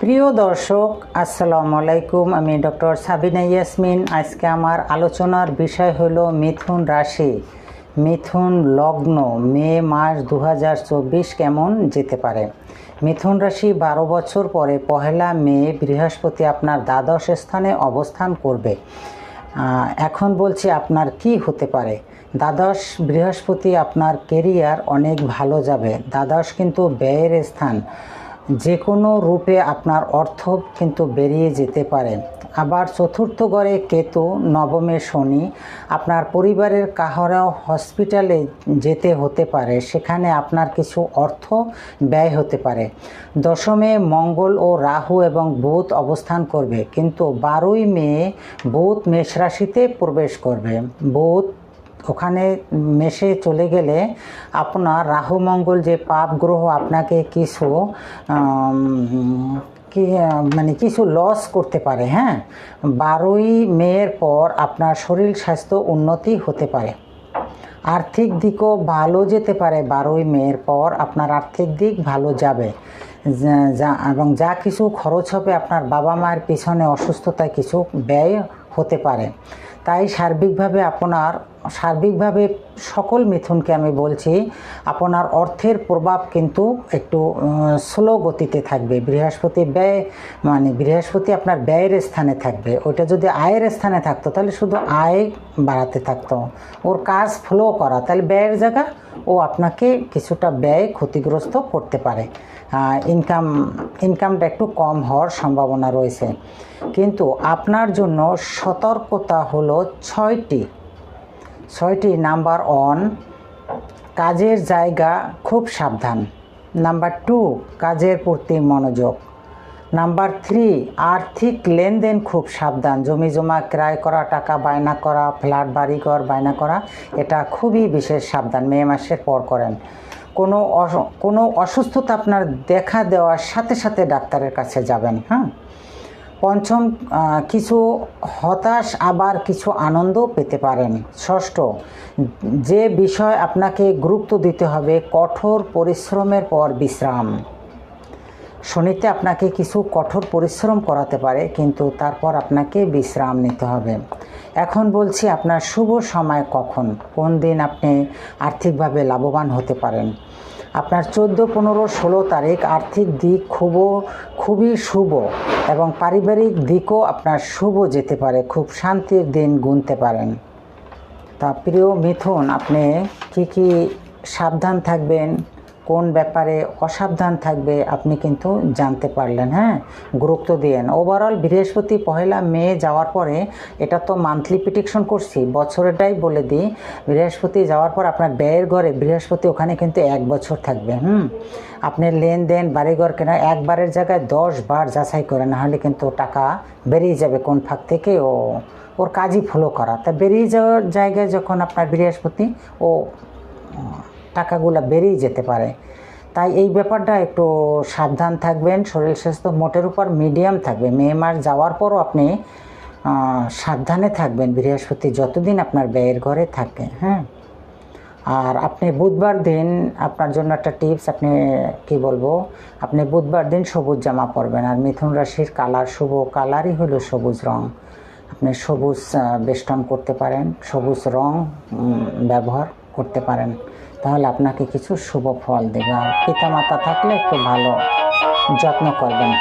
প্রিয় দর্শক, আসসালামু আলাইকুম। আমি ডক্টর সাবিনা ইয়াসমিন। আজকে আমার আলোচনার বিষয় হলো মিথুন রাশি। মিথুন লগ্ন মে মাস দু হাজার চব্বিশ কেমন যেতে পারে? মিথুন রাশি বারো বছর পরে পহেলা মে বৃহস্পতি আপনার দ্বাদশ স্থানে অবস্থান করবে। এখন বলছি আপনার কি হতে পারে? দ্বাদশ বৃহস্পতি আপনার কেরিয়ার অনেক ভালো যাবে। দ্বাদশ কিন্তু ব্যয়ের স্থান। যে কোনো রূপে আপনার অর্থ কিন্তু বেরিয়ে যেতে পারে। আবার চতুর্থ ঘরে কেতু, নবমে শনি। আপনার পরিবারের কাহারাও হসপিটালে যেতে হতে পারে, সেখানে আপনার কিছু অর্থ ব্যয় হতে পারে। দশমে মঙ্গল ও রাহু এবং বুধ অবস্থান করবে, কিন্তু বারোই মে বুধ মেষ রাশিতে প্রবেশ করবে। বুধ ওখানে মেশে চলে গেলে আপনার রাহু, মঙ্গল যে পাপ গ্রহ, আপনাকে কিছু মানে কিছু লস করতে পারে হ্যাঁ? বারোই মেয়ের পর আপনার শরীর স্বাস্থ্য উন্নতি হতে পারে। আর্থিক দিকও ভালো যেতে পারে বারোই মেয়ের পর, আপনার আর্থিক দিক ভালো যাবে। যা- এবং যা কিছু খরচ হবে আপনার বাবা মায়ের পিছনে অসুস্থতায় কিছু ব্যয় হতে পারে। তাই সার্বিকভাবে আপনার, সার্বিকভাবে সকল মিথুনকে আমি বলছি, আপনার অর্থের প্রভাব কিন্তু একটু স্লো গতিতে থাকবে। বৃহস্পতি ব্যয় মানে বৃহস্পতি আপনার ব্যয়ের স্থানে থাকবে। ওইটা যদি আয়ের স্থানে থাকতো, তাহলে শুধু আয় বাড়াতে থাকতো। ওর কাজ ফ্লো করা, তাহলে ব্যয়ের জায়গা ও আপনাকে কিছুটা ব্যয় ক্ষতিগ্রস্ত করতে পারে। ইনকাম ইনকামটা একটু কম হওয়ার সম্ভাবনা রয়েছে। কিন্তু আপনার জন্য সতর্কতা হলো ছয়টি। ছয়টি নাম্বার ওয়ান কাজের জায়গা খুব সাবধান। নাম্বার টু কাজের প্রতি মনোযোগ। নাম্বার থ্রি আর্থিক লেনদেন খুব সাবধান। জমি জমা, ক্রয় করা, টাকা বায়না করা, ফ্ল্যাট, বাড়িঘর বায়না করা, এটা খুবই বিশেষ সাবধান। মে মাসের পর করেন। কোনো কোনো অসুস্থতা আপনার দেখা দেওয়ার সাথে সাথে ডাক্তারের কাছে যাবেন হ্যাঁ? পঞ্চম কিছু হতাশ, আবার কিছু আনন্দ পেতে পারেন। ষষ্ঠ, যে বিষয় আপনাকে গুরুত্ব দিতে হবে, কঠোর পরিশ্রমের পর বিশ্রাম। শনিতে আপনাকে কিছু কঠোর পরিশ্রম করাতে পারে, কিন্তু তারপর আপনাকে বিশ্রাম নিতে হবে। এখন বলছি আপনার শুভ সময় কখন? কোন দিন আপনি আর্থিকভাবে লাভবান হতে পারেন? আপনার চোদ্দ, পনেরো, ষোলো তারিখ আর্থিক দিক খুব, খুবই শুভ এবং পারিবারিক দিকও আপনার শুভ যেতে পারে। খুব শান্তির দিন গুনতে পারেন। তা প্রিয় মিথুন, আপনি কি কি সাবধান থাকবেন? কোন ব্যাপারে অসাবধান থাকবে আপনি কিন্তু জানতে পারলেন হ্যাঁ? গুরুত্ব দিয়েন। ওভারঅল বৃহস্পতি পহেলা মে যাওয়ার পরে, এটা তো মান্থলি প্রিডিকশন করছি, বছরেরটাই বলে দিই। বৃহস্পতি যাওয়ার পর আপনার ব্যয়ের ঘরে বৃহস্পতি ওখানে কিন্তু এক বছর থাকবে, হুম? আপনি লেনদেন, বাড়িঘর কেনা, একবারের জায়গায় দশ বার যাচাই করে, না হলে কিন্তু টাকা বেরিয়ে যাবে কোন ফাঁক থেকে ও ওর কাজই ফলো করা। তা বেরিয়ে যাওয়ার জায়গায় যখন আপনার বৃহস্পতি ও টাকাগুলো বেরিয়ে যেতে পারে। তাই এই ব্যাপারটা একটু সাবধান থাকবেন। শরীর স্বাস্থ্য মোটের উপর মিডিয়াম থাকবে। মে মাস যাওয়ার পরও আপনি সাবধানে থাকবেন বৃহস্পতি যতদিন আপনার ব্যয়ের ঘরে থাকে হ্যাঁ? আর আপনি বুধবার দিন আপনার জন্য একটা টিপস, আপনি, কি বলব? আপনি বুধবার দিন সবুজ জামা পরবেন। আর মিথুন রাশির কালার শুভ, কালারই হলো সবুজ রং। আপনি সবুজ বেষ্টন করতে পারেন। সবুজ রং ব্যবহার করতে পারেন। তাহলে আপনাকে কিছু শুভ ফল দেবে। আর পিতামাতা থাকলে একটু ভালো যত্ন করবেন।